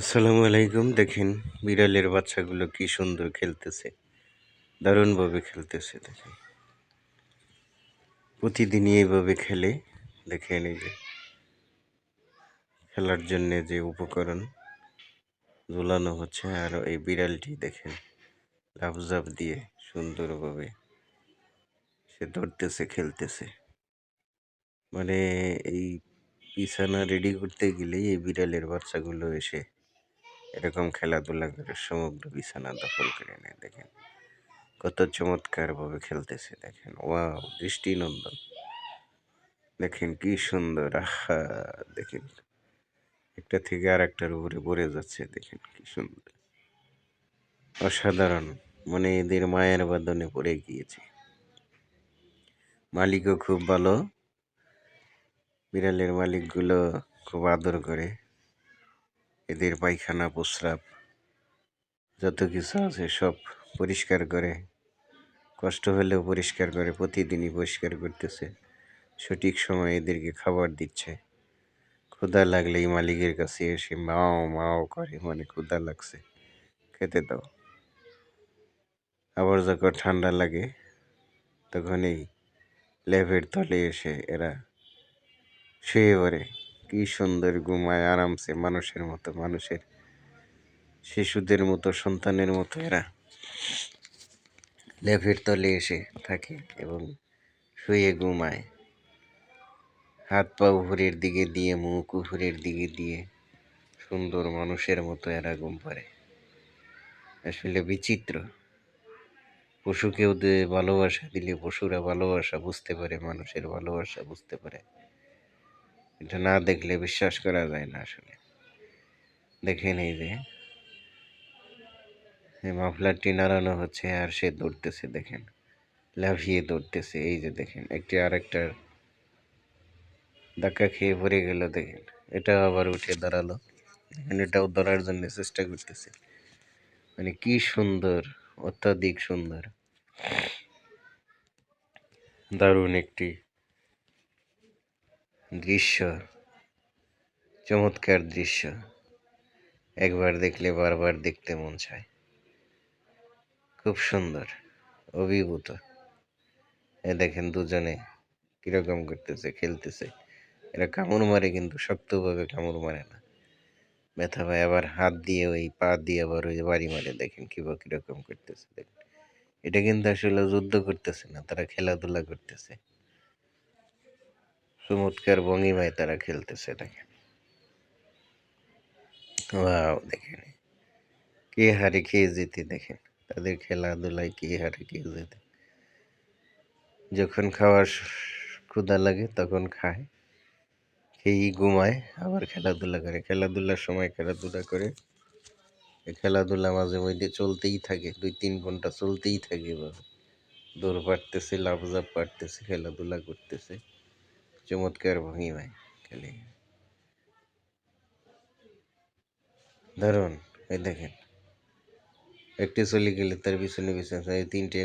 আসসালামু আলাইকুম। দেখেন বিড়ালের বাচ্চাগুলো কি সুন্দর খেলতেছে। দারুণভাবে খেলতেছে, দেখেন। প্রতিদিনই এইভাবে খেলে, দেখেন এই যে। খেলার জন্য যে উপকরণ ঝোলানো হচ্ছে, আর এই বিড়ালটি দেখেন লাফঝাপ দিয়ে সুন্দরভাবে সে ধরতেছে খেলতেছে। মানে এই বিছানা রেডি করতে গেলেই এই বিড়ালের বাচ্চাগুলো এসে এরকম খেলাধুলা করে সমগ্র বিছানা দখল করে নেয়, দেখেন। কত চমৎকার ভাবে খেলতেছে, দেখেন। ওয়াও, দৃষ্টিনন্দন। দেখেন কি সুন্দর, আহা, দেখেন। একটা থেকে আর একটার উপরে পড়ে যাচ্ছে, দেখেন কি সুন্দর। অসাধারণ মানে এদের মায়ের বাদনে পড়ে গিয়েছে। মালিকও খুব ভালো। বিড়ালের মালিকগুলো খুব আদর করে। এদের পায়খানা, প্রস্রাব, যত কিছু আছে সব পরিষ্কার করে, কষ্ট হলেও পরিষ্কার করে, প্রতিদিনই পরিষ্কার করতেছে। সঠিক সময় এদেরকে খাবার দিচ্ছে। ক্ষুধা লাগলেই মালিকের কাছে এসে মাও মাও করে মানে ক্ষুধা লাগছে। খেতে দাও। আবার যখন ঠান্ডা লাগে তখন এই লেভের তলে এসে এরা শুয়ে পড়ে। কি সুন্দর ঘুমায় আরামসে মানুষের মতো, মানুষের শিশুদের মতো, সন্তানের মতো এরা। লেফের তলে এসে থাকে এবং শুয়ে ঘুমায়। হাত পা উপরের দিকে দিয়ে, মুখ উপরের দিকে দিয়ে সুন্দর মানুষের মতো এরা ঘুম পারে আসলে বিচিত্র। পশুকেও ভালোবাসা দিলে পশুরা ভালোবাসা বুঝতে পারে, মানুষের ভালোবাসা বুঝতে পারে। এটা না দেখলে বিশ্বাস করা যায় না আসলে। দেখে নেই যে। মাফলারটি নাড়ানো হচ্ছে আর সে দৌড়তেছে, দেখেন। লাভিয়ে দৌড়তেছে, এই যে দেখেন, একটি আরেকটার ধাক্কা খেয়ে পড়ে গেল, দেখেন। এটা আবার উঠে দাঁড়াল। এটাও ধরার জন্য চেষ্টা করতেছে। মানে কি সুন্দর, অত্যাধিক সুন্দর। দারুণ একটি দৃশ্য, চমৎকার দৃশ্য। একবার দেখলে বারবার দেখতে মন চায়। খুব সুন্দর, অভিভূত। এ দেখেন দুজনে কীরকম করতেছে, খেলতেছে। এরা কামড় মারে কিন্তু শক্তভাবে কামড় মারে না। ব্যথা ভাই আবার হাত দিয়ে ওই পা দিয়ে আবার ওই বাড়ি মারে। দেখেন কিবা কীরকম করতেছে, দেখেন। এটা কিন্তু আসলে যুদ্ধ করতেছে না, তারা খেলাধুলা করতেছে। চমৎকার ভঙ্গিমায় তারা খেলতেছে দেখেন ওয়াও, দেখেন। কে হারে খেয়ে যেতে দেখেন। তাদের খেলাধুলায় কে হারে খেয়ে যেতে যখন খাওয়ার ক্ষুদা লাগে তখন খায়। খেয়েই ঘুমায়, আবার খেলাধুলা করে। খেলাধুলার সময় খেলাধুলা করে। খেলাধুলা মাঝে মধ্যে চলতেই থাকে, দুই তিন ঘণ্টা চলতেই থাকে এভাবে। দৌড় পাড়তেছে লাফঝাপ পাড়তেছে খেলাধুলা করতেছে। চমৎকার ভঙ্গিমায় খেলে দারুণ এই দেখেন একটি চলে গেলে তার পিছনে পিছনে তিনটে